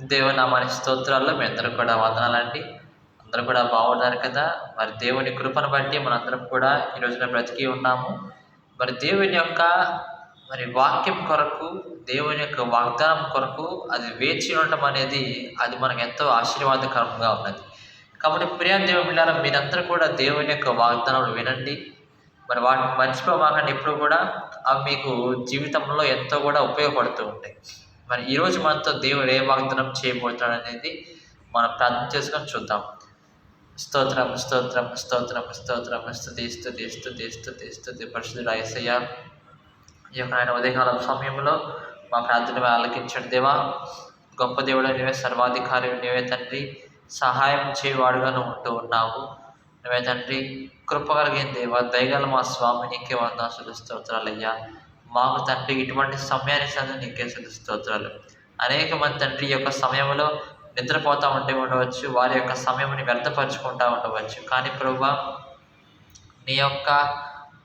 దేవుని నామాని స్తోత్రాల్లో మీ అందరూ కూడా వందనాలండి అందరూ కూడా బాగున్నారు కదా. మరి దేవుని కృపను బట్టి మనందరం కూడా ఈ రోజున బ్రతికి ఉన్నాము. మరి దేవుని యొక్క మరి వాక్యం కొరకు దేవుని యొక్క వాగ్దానం కొరకు అది వేచి ఉండటం అనేది అది మనకు ఎంతో ఆశీర్వాదకరంగా ఉన్నది. కాబట్టి ప్రియా దేవుని మీరందరూ కూడా దేవుని యొక్క వాగ్దానాలు వినండి. మరి వాటిని మర్చిపోమాకండి. ఎప్పుడు కూడా అవి మీకు జీవితంలో ఎంతో కూడా ఉపయోగపడుతూ ఉంటాయి. మరి ఈరోజు మనతో దేవుడు ఏ వాగ్దానం చేయబోతున్నాడు అనేది మనం ప్రార్థన చేసుకొని చూద్దాం. స్తోత్రం స్తోత్రం స్తోత్రం స్తోత్రం. స్తుతి స్తుతి స్తుతి స్తుతి స్తుతి. పరిశుద్ధుడు ఐసయ్య ఈ యొక్క ఆయన ఉదయకాలం సమయంలో మా ప్రార్థన ఆలకించండి దేవా. గొప్ప దేవుడు నీవే సర్వాధికారి నీవే తండ్రి. సహాయం చేయవాడుగాను ఉంటూ ఉన్నావు. నువ్వే తండ్రి కృప కలిగిన దేవా దయగల మా స్వామి నీకే వందాసులు స్తోత్రాలయ్యా మాకు తండ్రి ఇటువంటి సమయాన్ని సందు నీకే స్తోత్రాలు. అనేక మంది తండ్రి యొక్క సమయంలో నిద్రపోతూ ఉంటే ఉండవచ్చు వారి యొక్క సమయంని వ్యర్థపరుచుకుంటూ ఉండవచ్చు. కానీ ప్రభా నీ యొక్క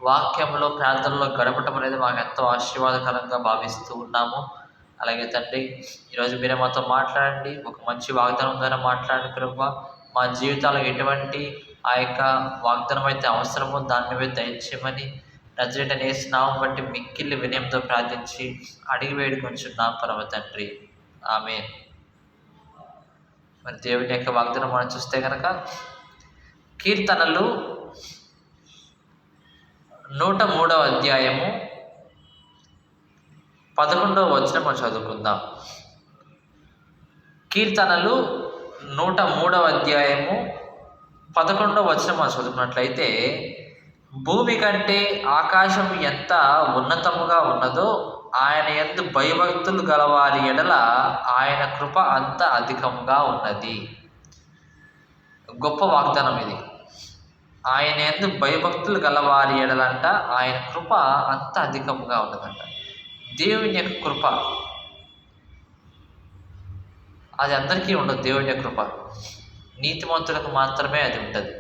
వాక్యంలో ప్రార్థనలో గడపటం అనేది మాకు ఎంతో ఆశీర్వాదకరంగా భావిస్తూ ఉన్నాము. అలాగే తండ్రి ఈరోజు మీరే మాతో మాట్లాడండి ఒక మంచి వాగ్దానం ద్వారా మాట్లాడండి ప్రభా. మా జీవితాలకు ఎటువంటి ఆ యొక్క వాగ్దానం అయితే అవసరమో దాన్ని మీద దయచేయమని నజరేట నేసినామం బట్టి మిక్కిల్లి వినయంతో ప్రార్థించి అడిగి వేడుకొంచున్నాం పరమ తండ్రి. ఆమె మరి దేవుని యొక్క వాగ్దానం మనం చూస్తే కనుక కీర్తనలు నూట మూడవ అధ్యాయము పదకొండవ వచనం మనం చదువుకుందాం. కీర్తనలు నూట మూడవ అధ్యాయము పదకొండవ వచనం మనం చదువుకున్నట్లయితే భూమి కంటే ఆకాశం ఎంత ఉన్నతముగా ఉన్నదో ఆయన ఎందు భయభక్తులు గలవారి ఎడల ఆయన కృప అంత అధికంగా ఉన్నది. గొప్ప వాగ్దానం ఇది. ఆయన ఎందు భయభక్తులు గలవారి ఎడలంట ఆయన కృప అంత అధికంగా ఉన్నదంట. దేవుని యొక్క కృప. అది అందరికీ ఉండదు దేవుని యొక్క కృప. నీతిమంతులకు మాత్రమే అది ఉంటుంది.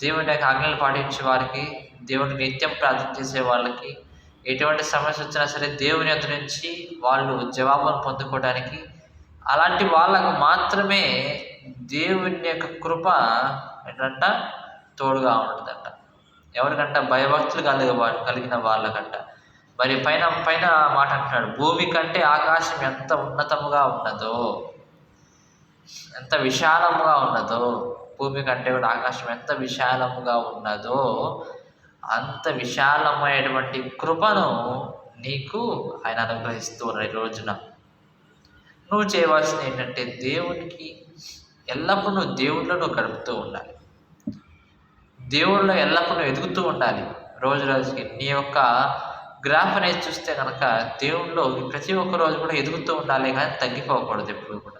దేవుని యొక్క ఆజ్ఞలు పాటించే వారికి దేవుని నిత్యం ప్రార్థన చేసే వాళ్ళకి ఎటువంటి సమస్య వచ్చినా సరే దేవుని యొద్ద నుంచి వాళ్ళు జవాబును పొందుకోవడానికి అలాంటి వాళ్ళకు మాత్రమే దేవుని యొక్క కృప ఏంటంట? తోడుగా ఉంటుందంట. ఎవరికంట? భయభక్తులు కలిగ కలిగిన వాళ్ళకంట. మరి పైన పైన మాట అంటున్నాడు భూమి కంటే ఆకాశం ఎంత ఉన్నతముగా ఉన్నదో ఎంత విశాలముగా ఉన్నదో భూమి కంటే కూడా ఆకాశం ఎంత విశాలముగా ఉన్నదో అంత విశాలమైనటువంటి కృపను నీకు ఆయన అనుగ్రహిస్తూ ఉన్నారు ఈ రోజున. నువ్వు చేయవలసింది ఏంటంటే దేవునికి ఎల్లప్పుడూ నువ్వు దేవుడిలో నువ్వు గడుపుతూ ఉండాలి. దేవుడిలో ఎల్లప్పుడూ నువ్వు ఎదుగుతూ ఉండాలి. రోజు రోజుకి నీ యొక్క గ్రాఫ్ అనేది చూస్తే కనుక దేవుడిలో ప్రతి ఒక్క రోజు కూడా ఎదుగుతూ ఉండాలి కానీ తగ్గిపోకూడదు ఎప్పుడు కూడా.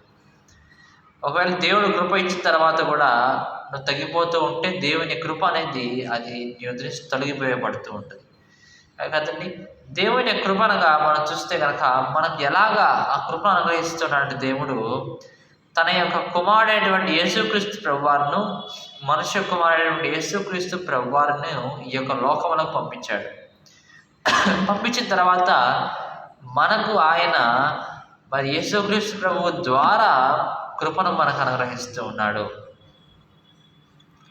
ఒకవేళ దేవుడు కృప ఇచ్చిన తర్వాత కూడా నువ్వు తగ్గిపోతూ ఉంటే దేవుని కృప అనేది అది నీ దృష్టి తొలగిపోయబడుతూ ఉంటుంది. కదండి? దేవుని కృపనగా మనం చూస్తే కనుక మనకు ఎలాగా ఆ కృపను అనుగ్రహిస్తున్నాడు దేవుడు తన యొక్క కుమారుడైనటువంటి యేసుక్రీస్తు ప్రభువారును మనుష్య కుమారుడైనటువంటి యేసుక్రీస్తు ప్రభువారును ఈ యొక్క లోకములకు పంపించాడు. పంపించిన తర్వాత మనకు ఆయన మరి యేసుక్రీస్తు ప్రభువు ద్వారా కృపను మనకు అనుగ్రహిస్తూ ఉన్నాడు.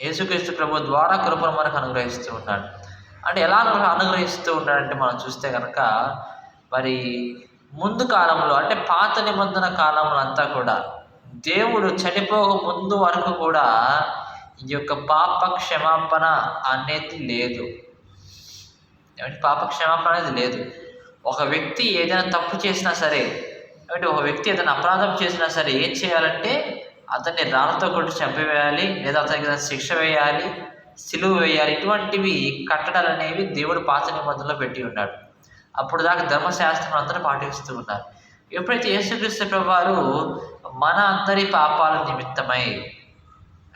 యేసుక్రీస్తు ప్రభు ద్వారా కృపను మనకు అనుగ్రహిస్తూ ఉన్నాడు. అంటే ఎలా అనుగ్రహిస్తూ ఉన్నాడంటే మనం చూస్తే కనుక మరి ముందు కాలంలో అంటే పాత నిబంధన కాలంలో అంతా కూడా దేవుడు చనిపోక ముందు వరకు కూడా ఈ యొక్క పాప క్షమాపణ అనేది లేదు. ఏమంటే పాప క్షమాపణ అనేది లేదు. ఒక వ్యక్తి ఏదైనా తప్పు చేసినా సరే కాబట్టి ఒక వ్యక్తి ఏదైనా అపరాధం చేసినా సరే ఏం చేయాలంటే అతన్ని రాళ్ళతో కొట్టి చంపివేయాలి లేదా అతనికి శిక్ష వేయాలి సిలువ వేయాలి ఇటువంటివి కట్టడాలు అనేవి దేవుడు పాత నిబంధనలో పెట్టి ఉన్నాడు. అప్పుడు దాకా ధర్మశాస్త్రం అందరూ పాటిస్తూ ఉన్నారు. ఎప్పుడైతే యేసుక్రీస్తు వారు మన అందరి పాపాల నిమిత్తమై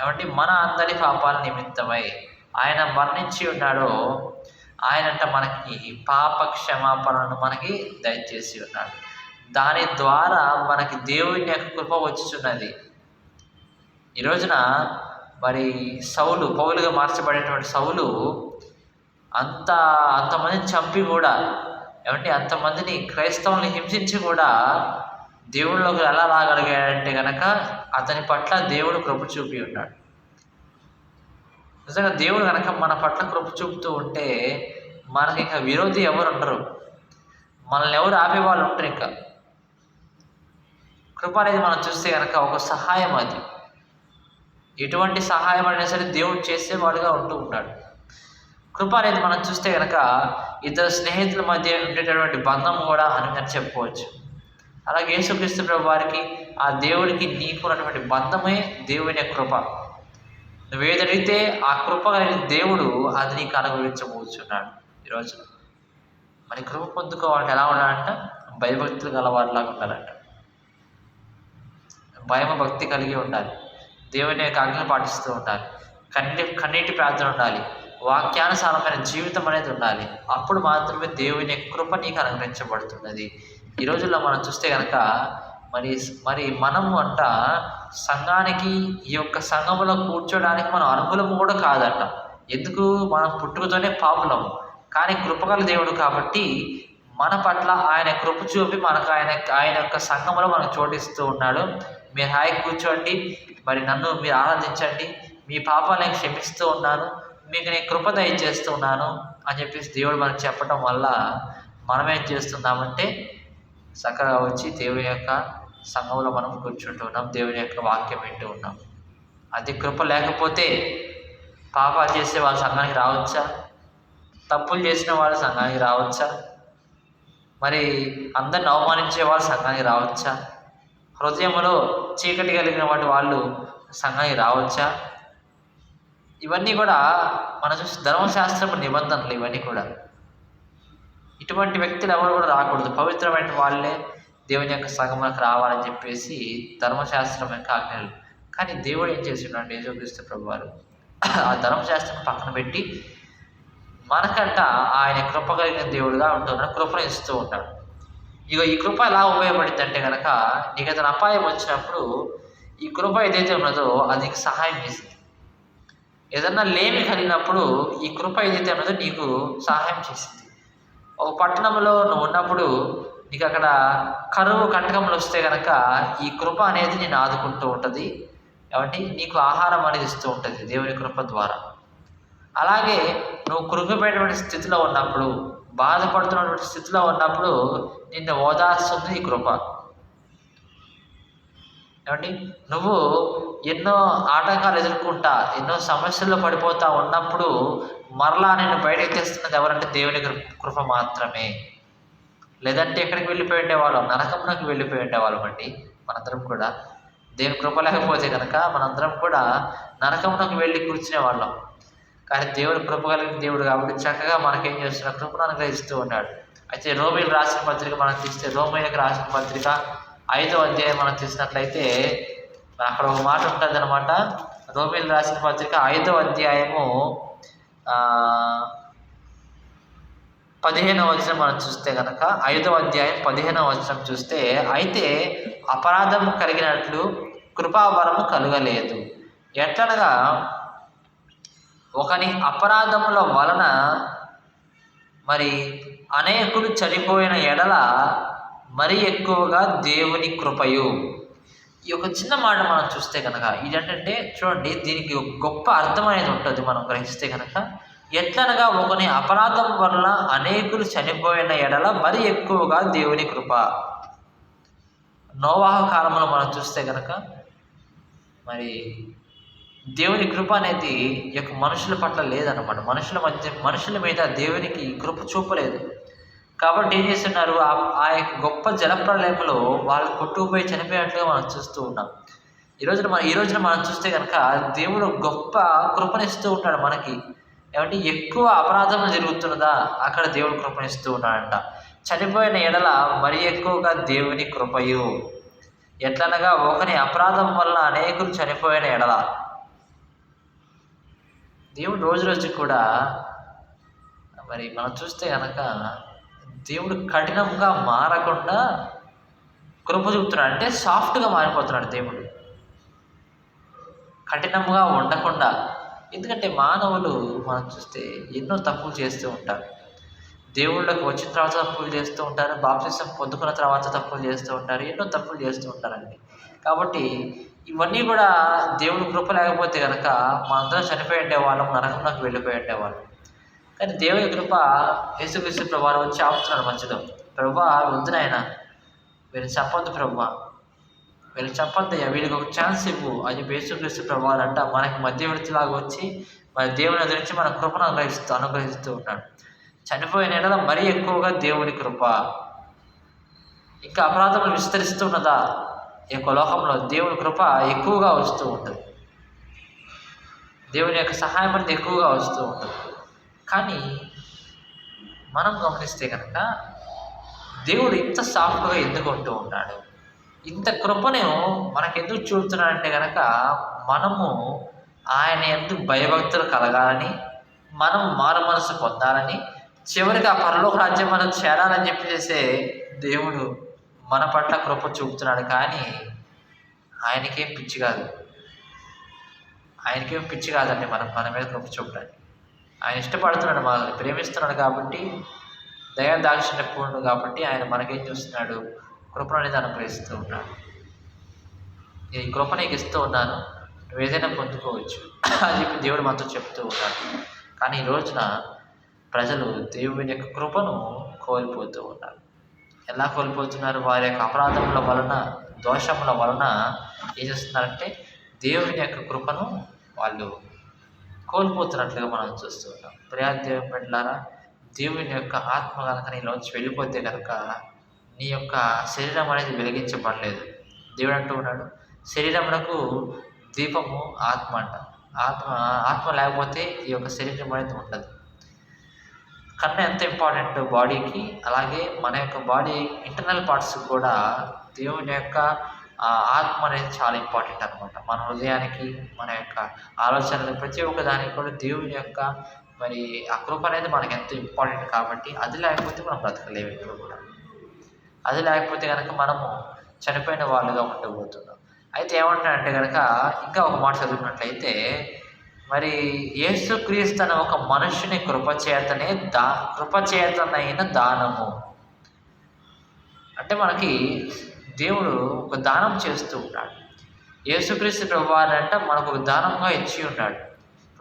ఏమంటే మన అందరి పాపాల నిమిత్తమై ఆయన మరణించి ఉన్నాడో ఆయనంట మనకి పాప క్షమాపణను మనకి దయచేసి ఉన్నాడు. దాని ద్వారా మనకి దేవుని యొక్క కృప వచ్చుచున్నది. ఈ రోజున మరి సౌలు పౌలుగా మార్చబడేటువంటి సౌలు అంత అంతమందిని చంపి కూడా ఏమంటే అంతమందిని క్రైస్తవుల్ని హింసించి కూడా దేవుళ్ళలోకి ఎలా రాగలిగాడంటే కనుక అతని పట్ల దేవుడు కృప చూపి ఉన్నాడు. నిజంగా దేవుడు కనుక మన పట్ల కృప చూపుతూ ఉంటే మనకి ఇంకా విరోధి ఎవరు ఉండరు. మనల్ని ఎవరు ఆపేవాళ్ళు ఉంటారు ఇంకా. కృప అనేది మనం చూస్తే కనుక ఒక సహాయం అది. ఎటువంటి సహాయం అయినా సరే దేవుడు చేసేవాడుగా ఉంటూ ఉంటాడు. కృప అనేది మనం చూస్తే కనుక ఇద్దరు స్నేహితుల మధ్య ఉండేటటువంటి బంధం కూడా అని చెప్పుకోవచ్చు. అలాగే యేసుక్రీస్తు ప్రభు వారికి ఆ దేవుడికి నీకు ఉన్నటువంటి బంధమే దేవుని కృప. నువ్వేదడిగితే ఆ కృప కలిగిన దేవుడు అది నీకు అనుభవించబోతున్నాడు ఈరోజు మరి కృప పొందుకోవాలంటే ఎలా ఉండాలంట? భయభక్తులు గలవారిలాగా ఉండాలంట. భయం భక్తి కలిగి ఉండాలి. దేవుని యొక్క ఆజ్ఞలు పాటిస్తూ ఉండాలి. కన్నీ కన్నీటి ప్రార్థన ఉండాలి. వాక్యానుసారమైన జీవితం అనేది ఉండాలి. అప్పుడు మాత్రమే దేవుని కృప నీకు అనుగ్రహించబడుతున్నది ఈ రోజుల్లో మనం చూస్తే కనుక మరి మరి మనము అంట సంఘానికి ఈ యొక్క సంఘములో కూర్చోడానికి మనం అర్హులము కూడా కాదంట. ఎందుకు? మనం పుట్టుకతోనే పాపులము. కానీ కృపగల దేవుడు కాబట్టి మన పట్ల ఆయన కృప చూపి మనకు ఆయన ఆయన యొక్క సంఘంలో మనకు చోటిస్తూ ఉన్నాడు. మీరు హాయి కూర్చోండి. మరి నన్ను మీరు ఆరాధించండి. మీ పాపాలను క్షమిస్తూ ఉన్నాను. మీకు నేను కృప దయచేస్తూ ఉన్నాను అని చెప్పేసి దేవుడు మనకు చెప్పడం వల్ల మనం ఏం చేస్తున్నామంటే చక్కగా వచ్చి దేవుని యొక్క సంఘంలో మనం కూర్చుంటూ ఉన్నాం. దేవుని యొక్క వాక్యం వింటూ ఉన్నాం. అది కృప లేకపోతే పాపాలు చేసే వాళ్ళ సంఘానికి రావచ్చా? తప్పులు చేసిన వాళ్ళ సంఘానికి రావచ్చా? మరి అందరిని అవమానించే వాళ్ళ సంఘానికి రావచ్చా? హృదయంలో చీకటి కలిగిన వాటి వాళ్ళు సంఘానికి రావచ్చా? ఇవన్నీ కూడా మన చూసి ధర్మశాస్త్రపు నిబంధనలు ఇవన్నీ కూడా. ఇటువంటి వ్యక్తులు ఎవరు కూడా రాకూడదు. పవిత్రమైన వాళ్ళే దేవుని యొక్క సంగములకు రావాలని చెప్పేసి ధర్మశాస్త్రం యొక్క ఆజ్ఞలు. కానీ దేవుడు ఏం చేస్తున్నాడు యేసుక్రీస్తు ప్రభు వారు ఆ ధర్మశాస్త్రం పక్కన పెట్టి మనకంట ఆయన కృప కలిగిన దేవుడుగా ఉంటున్నాడు కృపను ఇస్తూ ఉంటాడు. ఇక ఈ కృప ఎలా ఉపయోగపడింది అంటే కనుక నీకు అతను అపాయం వచ్చినప్పుడు ఈ కృప ఏదైతే ఉన్నదో అది నీకు సహాయం చేసింది ఏదన్నా లేమి కలిగినప్పుడు ఈ కృప ఏదైతే ఉన్నదో నీకు సహాయం చేసింది ఒక పట్టణంలో నువ్వు ఉన్నప్పుడు నీకు అక్కడ కరువు కంటకములు వస్తే కనుక ఈ కృప అనేది నేను ఆదుకుంటూ ఉంటుంది. కాబట్టి నీకు ఆహారం అనేది ఇస్తూ ఉంటుంది దేవుని కృప ద్వారా. అలాగే నువ్వు కృంగిపోయినటువంటి స్థితిలో ఉన్నప్పుడు బాధపడుతున్నటువంటి స్థితిలో ఉన్నప్పుడు నిన్ను ఓదార్స్తుంది ఈ కృప. ఏమండి? నువ్వు ఎన్నో ఆటంకాలు ఎదుర్కొంటా ఎన్నో సమస్యల్లో పడిపోతా ఉన్నప్పుడు మరలా నేను బయటకు తెస్తున్నది ఎవరంటే దేవుని కృప మాత్రమే. లేదంటే ఎక్కడికి వెళ్ళిపోయి ఉండేవాళ్ళం? నరకంలోకి వెళ్ళిపోయి ఉండేవాళ్ళం అండి మనందరం కూడా. దేవుని కృప లేకపోతే కనుక మనందరం కూడా నరకంలోకి వెళ్ళి కూర్చునే వాళ్ళం. కానీ దేవుడు కృప కలిగిన దేవుడు కాబట్టి చక్కగా మనకేం చేస్తున్నాడు? కృపను అనుగ్రహిస్తూ ఉన్నాడు. అయితే రోమిలు రాసిన పత్రిక మనం తీస్తే రోమిలకు రాసిన పత్రిక ఐదో అధ్యాయం మనం తీసినట్లయితే అక్కడ ఒక మాట ఉంటుంది అనమాట రోమిలు రాసిన పత్రిక ఐదో అధ్యాయము పదిహేనవ వచనం మనం చూస్తే కనుక ఐదవ అధ్యాయం పదిహేనవ వచనం చూస్తే అయితే అపరాధము కలిగినట్లు కృపావరము కలుగలేదు. ఎట్లనగా ఒకని అపరాధముల వలన మరి అనేకులు చనిపోయిన ఎడల మరి ఎక్కువగా దేవుని కృపయు. ఈ యొక్క చిన్న మాట మనం చూస్తే కనుక ఇదేంటంటే చూడండి దీనికి గొప్ప అర్థం అనేది ఉంటుంది మనం గ్రహిస్తే కనుక ఎట్లనగా ఒకని అపరాధం వల్ల అనేకులు చనిపోయిన ఎడల మరి ఎక్కువగా దేవుని కృప. నోవాహ కాలంలో మనం చూస్తే కనుక మరి దేవుని కృప అనేది ఈ యొక్క మనుషుల పట్ల లేదనమాట మనుషుల మధ్య మనుషుల మీద దేవునికి కృప చూపలేదు కాబట్టి ఏం చేస్తున్నారు? ఆ ఆ యొక్క గొప్ప జలప్రలయంలో వాళ్ళు కొట్టుకుపోయి చనిపోయినట్లుగా మనం చూస్తూ ఉన్నాం. ఈ రోజున మనం ఈ రోజున మనం చూస్తే కనుక దేవుడు గొప్ప కృపనిస్తూ ఉంటాడు మనకి. ఏమంటే ఎక్కువ అపరాధం జరుగుతున్నదా? అక్కడ దేవుడు కృపనిస్తూ ఉన్నాడంట. చనిపోయిన ఎడల మరి ఎక్కువగా దేవుని కృపయు. ఎట్లనగా ఒకని అపరాధం వల్ల అనేకులు చనిపోయిన ఎడల. దేవుడు రోజు రోజు కూడా మరి మనం చూస్తే కనుక దేవుడు కఠినంగా మారకుండా కృప చూపుతున్నాడు. అంటే సాఫ్ట్గా మారిపోతున్నాడు దేవుడు. కఠినంగా ఉండకుండా. ఎందుకంటే మానవులు మనం చూస్తే ఎన్నో తప్పులు చేస్తూ ఉంటారు. దేవుళ్ళకి వచ్చిన తర్వాత తప్పులు చేస్తూ ఉంటారు. బాప్తిసం పొందుకున్న తర్వాత తప్పులు చేస్తూ ఉంటారు. ఎన్నో తప్పులు చేస్తూ ఉంటారండి. కాబట్టి ఇవన్నీ కూడా దేవుడి కృప లేకపోతే కనుక మనందరం చనిపోయి ఉండేవాళ్ళం నరకంలోకి వెళ్ళిపోయి ఉండేవాళ్ళం కానీ దేవుని కృప యేసుక్రీస్తు ప్రభావం వచ్చి ఆపుతున్నాడు మధ్యలో ప్రభా వద్దు నాయన. వీళ్ళు చెప్పొద్దు ప్రభా. వీళ్ళు చెప్పొద్దయ్యా వీళ్ళకి ఒక ఛాన్స్ ఇవ్వు. అని చెప్పి యేసుక్రీస్తు ప్రభావాలు అంట మనకి మధ్యవర్తిలాగా వచ్చి మన దేవుని ఎదురించి మన కృపను అనుగ్రహిస్తూ అనుగ్రహిస్తూ ఉంటాడు చనిపోయిన ఎడల మరీ ఎక్కువగా దేవుని కృప. ఇంకా అపరాధములు విస్తరిస్తున్నదా ఈ యొక్క లోకంలో దేవుని కృప ఎక్కువగా వస్తూ ఉంటుంది. దేవుని యొక్క సహాయం అనేది ఎక్కువగా వస్తూ ఉంటుంది. కానీ మనం గమనిస్తే కనుక దేవుడు ఇంత సాఫ్ట్గా ఎందుకు ఉంటూ ఉన్నాడు ఇంత కృపను మనకెందుకు చూపుతున్నాడంటే కనుక మనము ఆయన ఎందుకు భయభక్తులు కలగాలని మనం మారు మనసు పొందాలని చివరికి ఆ పరలోక రాజ్యం మనం చేరాలని చెప్పి చేసే దేవుడు మన పట్ల కృప చూపుతున్నాడు కానీ ఆయనకేం పిచ్చి కాదు. ఆయనకేం పిచ్చి కాదండి మనం మన మీద కృప చూపడానికి. ఆయన ఇష్టపడుతున్నాడు మనల్ని ప్రేమిస్తున్నాడు కాబట్టి దయా దాక్షిణ్య పూర్ణుడు కాబట్టి ఆయన మనకేం చూస్తున్నాడు? కృపను అనేది అనుగ్రహిస్తూ ఉన్నాడు. నేను ఈ కృప నీకు ఇస్తూ ఉన్నాను నువ్వు ఏదైనా పొందుకోవచ్చు. అని చెప్పి దేవుడు మనతో చెప్తూ ఉన్నాడు. కానీ ఈ రోజున ప్రజలు దేవుని యొక్క కృపను కోల్పోతూ ఉన్నారు. ఎలా కోల్పోతున్నారు? వారి యొక్క అపరాధముల వలన దోషముల వలన ఏం చేస్తున్నారంటే దేవుని యొక్క కృపను వాళ్ళు కోల్పోతున్నట్లుగా మనం చూస్తూ ఉన్నాం. ప్రియా దేవుని బిడ్డలారా దేవుని యొక్క ఆత్మ కనుక నీలోంచి వెళ్ళిపోతే కనుక నీ యొక్క శరీరం అనేది వెలిగించబడలేదు. దేవుడు అంటూ ఉన్నాడు శరీరమునకు దీపము ఆత్మ అంట. ఆత్మ ఆత్మ లేకపోతే ఈ యొక్క శరీరం అనేది ఉండదు. కన్ను ఎంత ఇంపార్టెంట్ బాడీకి అలాగే మన యొక్క బాడీ ఇంటర్నల్ పార్ట్స్ కూడా దేవుని యొక్క ఆత్మ అనేది చాలా ఇంపార్టెంట్ అనమాట మన హృదయానికి మన యొక్క ఆలోచనలు ప్రతి ఒక్క దానికి కూడా దేవుని యొక్క మరి ఆ కృప అనేది మనకు ఎంతో ఇంపార్టెంట్ కాబట్టి అది లేకపోతే మనం బ్రతకలేము ఎప్పుడు కూడా. అది లేకపోతే కనుక మనము చనిపోయిన వాళ్ళుగా ఉండబోతున్నాం. అయితే ఏమంటారంటే కనుక ఇంకా ఒక మాట చదువుకున్నట్లయితే మరి యేసుక్రీస్తు అనే ఒక మనుషుని కృపచేతనే దా కృపచేతనైన దానము. అంటే మనకి దేవుడు ఒక దానం చేస్తూ ఉంటాడు యేసుక్రీస్తు ప్రభు అంటే మనకు ఒక దానంగా ఇచ్చి ఉన్నాడు.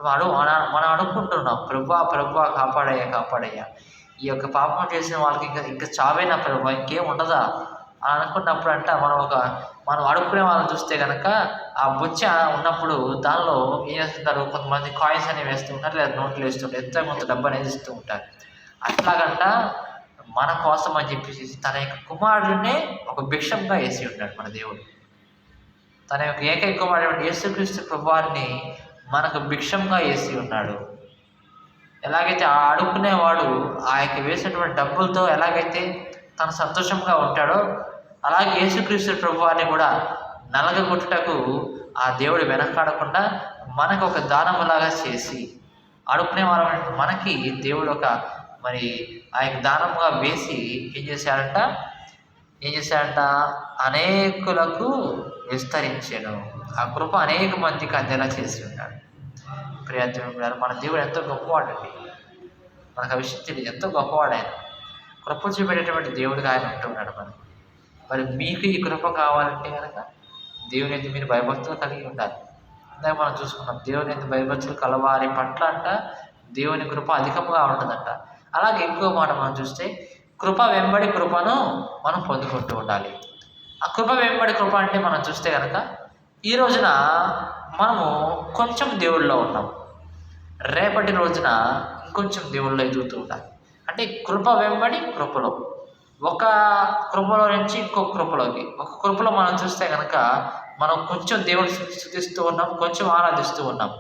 అడు మన- మనం అనుకుంటున్నాం ప్రభా ప్రభా కాపాడయ్యా కాపాడయ్యా. ఈ యొక్క పాపం చేసిన వాళ్ళకి ఇంకా ఇంకా చావేనా ప్రభా ఇంకేం ఉండదా? అని అనుకున్నప్పుడు అంటే మనం ఒక మనం అడుక్కునే వాళ్ళని చూస్తే కనుక ఆ బొచ్చ ఉన్నప్పుడు దానిలో ఏం చేస్తుంటారు? కొంతమంది కాయిన్స్ అనేవి వేస్తూ ఉంటారు లేదా నోట్లు వేస్తుంటారు ఎంత కొంత డబ్బు అనేది ఇస్తూ ఉంటారు. అట్లాగంట మన కోసం అని చెప్పేసి తన యొక్క కుమారుడినే ఒక భిక్షంగా వేసి ఉంటాడు మన దేవుడు. తన యొక్క ఏకైక కుమారుడు యేసుక్రీస్తు ప్రభువారిని మనకు భిక్షంగా వేసి ఉన్నాడు. ఎలాగైతే ఆ అడుక్కునేవాడు ఆ యొక్క వేసినటువంటి డబ్బులతో ఎలాగైతే తను సంతోషంగా ఉంటాడో అలాగే యేసుక్రీస్తు ప్రభువారిని కూడా నలగగొట్టుటకు ఆ దేవుడు వెనకాడకుండా మనకు ఒక దానములాగా చేసి అడుక్కునే వాళ్ళ మనకి దేవుడు ఒక మరి ఆ యొక్క దానముగా వేసి ఏం చేశాడంట? ఏం చేశాడంట? అనేకులకు విస్తరించాడు. ఆ కృప అనేక మందికి అందేలా చేసి ఉన్నాడు ప్రియాత్మ మన దేవుడు ఎంతో గొప్పవాడండి. మనకు ఆ విషయం తెలియదు. ఎంతో గొప్పవాడు ఆయన. కృప చూపెట్టేటువంటి దేవుడిగా ఆయన ఉంటున్నాడు మనకి. మరి మీకు ఈ కృప కావాలంటే కనుక దేవుని ఎందుకు మీరు భయభక్తులు కలిగి ఉండాలి. ఇందాక మనం చూసుకున్నాం దేవుని ఎందుకు భయభక్తులు కలవారి పట్ల అంట దేవుని కృప అధికంగా ఉంటుందంట. అలాగే ఇంకో మాట మనం చూస్తే కృప వెంబడి కృపను మనం పొందుకుంటూ ఉండాలి. ఆ కృప వెంబడి కృప అంటే మనం చూస్తే కనుక ఈ రోజున మనము కొంచెం దేవుళ్ళలో ఉన్నాం. రేపటి రోజున ఇంకొంచెం దేవుళ్ళలో ఎదుగుతూ ఉండాలి. అంటే కృప వెంబడి కృపలో. ఒక కృపలో నుంచి ఇంకో కృపలోకి. ఒక కృపలో మనం చూస్తే కనుక మనం కొంచెం దేవుడిని స్థుతిస్తూ ఉన్నాం కొంచెం ఆరాధిస్తూ ఉన్నాం.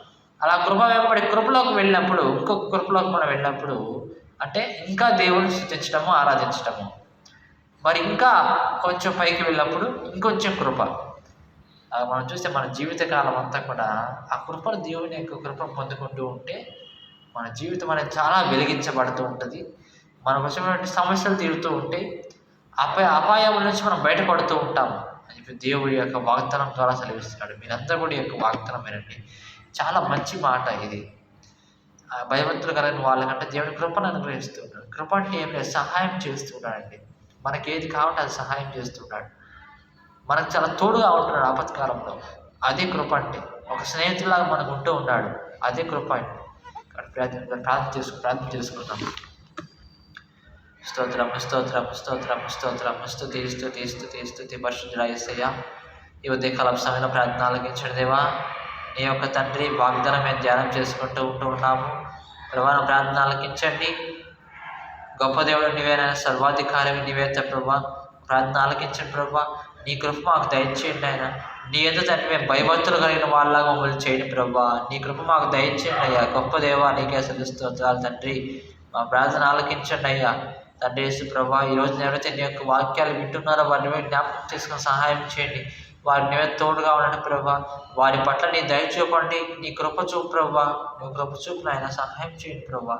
అలా కృప వెంబడి కృపలోకి వెళ్ళినప్పుడు ఇంకొక కృపలోకి మనం వెళ్ళినప్పుడు అంటే ఇంకా దేవుడిని స్థుతించడము ఆరాధించడము. మరి ఇంకా కొంచెం పైకి వెళ్ళినప్పుడు ఇంకొంచెం కృప. మనం చూస్తే మన జీవితకాలం అంతా కూడా ఆ కృపను దేవుని యొక్క కృపను పొందుకుంటూ ఉంటే మన జీవితం అనేది చాలా వెలిగించబడుతూ ఉంటుంది. మనకు వచ్చినటువంటి సమస్యలు తీరుతూ ఉంటే అపాయ అపాయముల నుంచి మనం బయటపడుతూ ఉంటాం అని చెప్పి దేవుడి యొక్క వాగ్దానం ద్వారా సెలవిస్తున్నాడు. మీరందరూ కూడా యొక్క వాగ్దానం వినండి. చాలా మంచి మాట ఇది. ఆ కలిగిన వాళ్ళకంటే దేవుడి కృపను అనుగ్రహిస్తున్నాడు కృప అంటే ఏం లేదు సహాయం చేస్తున్నాడండి మనకి ఏది కావాలంటే అది సహాయం చేస్తున్నాడు మనకు చాలా తోడుగా ఉంటున్నాడు ఆపత్కాలంలో. అదే కృప అంటే ఒక స్నేహితులాగా మనకు ఉంటూ ఉన్నాడు. అదే కృప అంటే. ప్రార్థన ప్రార్థన చేసుకు ప్రార్థన చేసుకుంటాం స్తోత్రం స్తోత్రం స్తోత్రం స్తోత్రం. స్థుతి స్థుతి స్థుతి స్థుతి పరిశుద్ధుడ యేసయ్య ఈ ఉదయకాలం సమయంలో ప్రార్థన ఆలకించండి దేవా. నీ యొక్క తండ్రి వాగ్దానం మేము ధ్యానం చేసుకుంటూ ఉంటూ ఉన్నాము. ప్రభా నా ప్రార్థన ఆలకించండి. గొప్ప దేవుడు నీవేనా సర్వాధికారి నీవేత ప్రభా. ప్రార్థన ఆలకించండి ప్రభా. నీ కృప మాకు దయచేయండి ఆయన. నీ ఎందుకు తండ్రి మేము భయభక్తులు కలిగిన వాళ్ళలాగా మమ్మల్ని చేయండి ప్రభా. నీ కృప మాకు దయచేయండి అయ్యా. గొప్ప దేవా నీకే అసలు స్తోత్రాలు తండ్రి. మా ప్రార్థన ఆలకించండి అయ్యా. తండ్రి యేసు ప్రభా ఈరోజు ఎవరైతే నీ యొక్క వాక్యాలు వింటున్నారో వారిని జ్ఞాపకం చేసుకుని సహాయం చేయండి. వారి మీద తోడుగా ఉండండి ప్రభా. వారి పట్ల నీ దయ చూపండి. నీ కృప చూపు ప్రభా. నీ కృప చూపు ఆయన సహాయం చేయండి ప్రభా.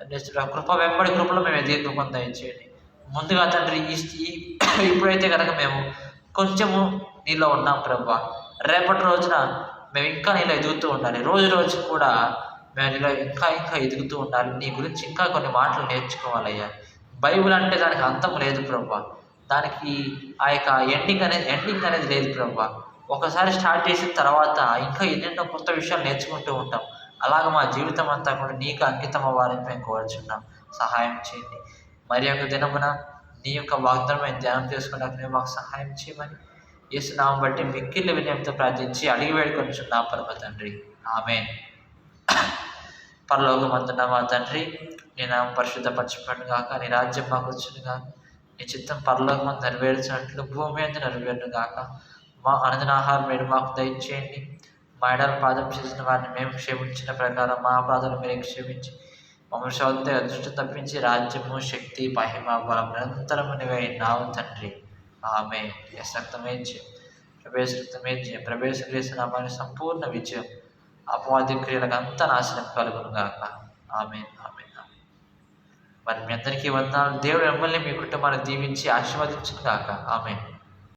తండ్రి కృప వెంబడి కృపలో మేము ఎదిగే కృపను దయచేయండి. ముందుగా తండ్రి ఈ ఈ- ఇప్పుడైతే కనుక మేము కొంచెము నీలో ఉన్నాం ప్రభా. రేపటి రోజున మేము ఇంకా నీలో ఎదుగుతూ ఉండాలి. రోజు రోజు కూడా మేము నీలో ఇంకా ఇంకా ఎదుగుతూ ఉండాలి. నీ గురించి ఇంకా కొన్ని మాటలు నేర్చుకోవాలయ్యా. బైబిల్ అంటే దానికి అంతం లేదు ప్రభు. దానికి ఆ యొక్క ఎండింగ్ అనేది ఎండింగ్ అనేది లేదు ప్రభు. ఒకసారి స్టార్ట్ చేసిన తర్వాత ఇంకా ఎన్నెన్నో కొత్త విషయాలు నేర్చుకుంటూ ఉంటాం. అలాగ మా జీవితం అంతా కూడా నీకు అంకితం అవ్వాలని మేము కోరుచున్నాం. సహాయం చేయండి. మరి యొక్క దినమున నీ యొక్క వాగ్దానం మేము ధ్యానం చేసుకున్నప్పుడు మాకు సహాయం చేయమని యేసునామం బట్టి మిక్కిళ్ళ వినయంతో ప్రార్థించి అడిగి వేడుకొనిచున్నాం పరమ తండ్రి. ఆమె పరలోకమందున్న మా తండ్రి నీ నామం పరిశుద్ధపరచబడిన కాక నీ రాజ్యం మాకు కాక నీ చిత్తం పరలోకం నెరవేర్చినట్లు భూమి మీద నెరవేరును కాక మా అనదిన ఆహారం మీరు మాకు దయచేయండి. మా ఎడల పాదం చేసిన వారిని మేము క్షమించిన ప్రకారం మా అపరాధాలు మీరు క్షమించి వంశవంతే అదృష్టం తప్పించి రాజ్యము శక్తి మహిమ బలం నిరంతరము నీవే నావు తండ్రి. ఆమె యశక్తమేజ్యం జయం. ప్రవేశ చేసిన జయం సంపూర్ణ విజయం. అపవాది క్రియలకు అంత నాశనం కలుగును గాక ఆమె మరి మీ అందరికీ వందనాలు. దేవుడు మిమ్మల్ని మీ కుటుంబాన్ని దీవించి ఆశీర్వదించును ఆమె